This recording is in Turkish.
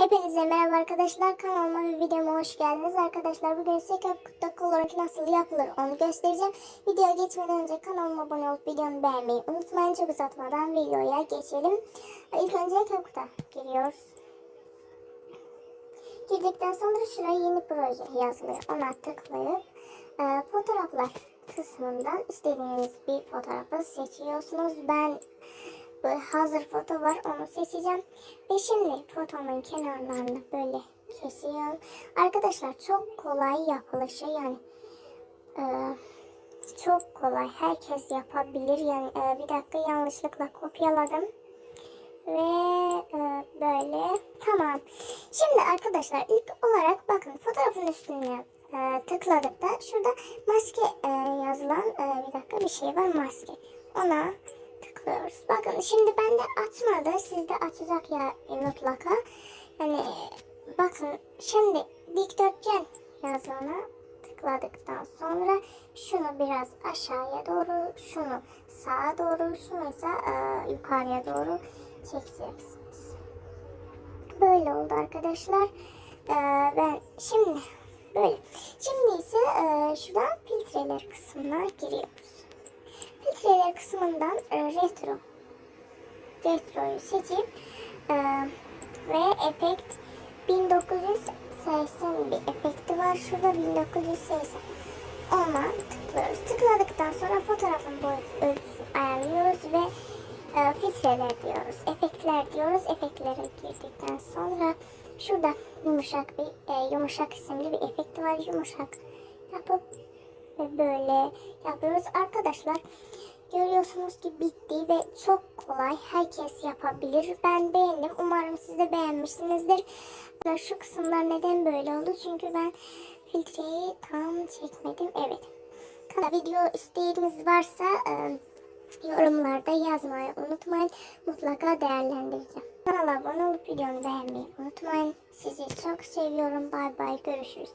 Hepinize merhaba arkadaşlar. Kanalıma ve videoma hoş geldiniz. Arkadaşlar bugün size köpük olarak nasıl yapılır onu göstereceğim. Videoya geçmeden önce kanalıma abone olup videomu beğenmeyi unutmayın. Çok uzatmadan videoya geçelim. İlk önce köpükte giriyoruz. Girdikten sonra şuraya yeni proje yazılıyor. Ona tıklayıp e, fotoğraflar kısmından istediğiniz bir fotoğrafı seçiyorsunuz. Ben böyle hazır foto var onu seçeceğim. Ve şimdi fotomun kenarlarını böyle kesiyorum. Arkadaşlar çok kolay yapılışı yani e, çok kolay. Herkes yapabilir. Yani e, bir dakika yanlışlıkla kopyaladım. Ve e, böyle tamam. Şimdi arkadaşlar ilk olarak bakın fotoğrafın üstüne e, tıkladık da şurada maske e, yazılan e, bir dakika bir şey var maske. Ona tıklıyoruz. Bakın şimdi bende açmadı. Sizde açacak ya mutlaka. Yani bakın şimdi dikdörtgen yazana tıkladıktan sonra şunu biraz aşağıya doğru, şunu sağa doğru, şunu ise e, yukarıya doğru çekeceksiniz. Böyle oldu arkadaşlar. E, ben şimdi böyle. Şimdi ise e, şuradan filtreler kısmına giriyoruz. Filtreler kısmından e, retro retroyu seçip e, ve efekt 1980 bir efekti var. Şurada 1980. Ona tıklıyoruz. Tıkladıktan sonra fotoğrafın boy ölçüsünü ayarlıyoruz ve e, filtreler diyoruz. Efektler diyoruz. Efektlere girdikten sonra şurada yumuşak bir e, yumuşak isimli bir efekti var. Yumuşak yapıp böyle yapıyoruz. Arkadaşlar görüyorsunuz ki bitti ve çok kolay. Herkes yapabilir. Ben beğendim. Umarım siz de beğenmişsinizdir. Şu kısımlar neden böyle oldu? Çünkü ben filtreyi tam çekmedim. Evet. Video isteğiniz varsa e, yorumlarda yazmayı unutmayın. Mutlaka değerlendireceğim. Kanala abone olup videomu beğenmeyi unutmayın. Sizi çok seviyorum. Bay bay. Görüşürüz.